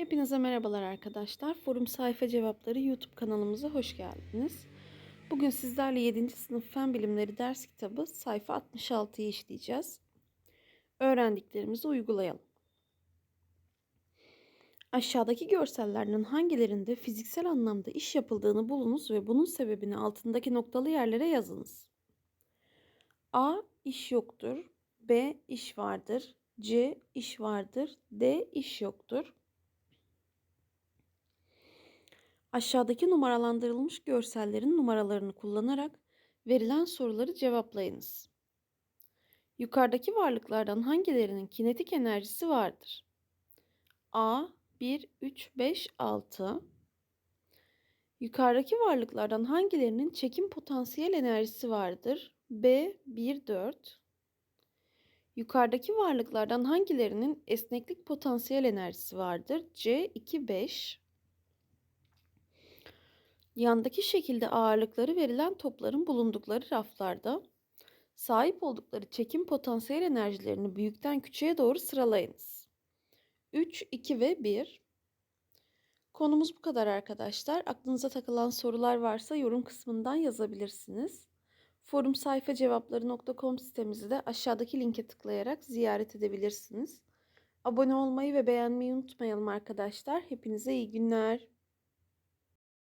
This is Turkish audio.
Hepinize merhabalar arkadaşlar. Forum Sayfa Cevapları YouTube kanalımıza hoş geldiniz. Bugün sizlerle 7. sınıf Fen Bilimleri ders kitabı sayfa 66'yı işleyeceğiz. Öğrendiklerimizi uygulayalım. Aşağıdaki görsellerden hangilerinde fiziksel anlamda iş yapıldığını bulunuz ve bunun sebebini altındaki noktalı yerlere yazınız. A. iş yoktur. B. iş vardır. C. iş vardır. D. iş yoktur. Aşağıdaki numaralandırılmış görsellerin numaralarını kullanarak verilen soruları cevaplayınız. Yukarıdaki varlıklardan hangilerinin kinetik enerjisi vardır? A 1 3 5 6 Yukarıdaki varlıklardan hangilerinin çekim potansiyel enerjisi vardır? B 1 4 Yukarıdaki varlıklardan hangilerinin esneklik potansiyel enerjisi vardır? C 2 5 Yandaki şekilde ağırlıkları verilen topların bulundukları raflarda sahip oldukları çekim potansiyel enerjilerini büyükten küçüğe doğru sıralayınız. 3, 2 ve 1. Konumuz bu kadar arkadaşlar. Aklınıza takılan sorular varsa yorum kısmından yazabilirsiniz. Forum sayfa cevapları.com sitemizi de aşağıdaki linke tıklayarak ziyaret edebilirsiniz. Abone olmayı ve beğenmeyi unutmayalım arkadaşlar. Hepinize iyi günler.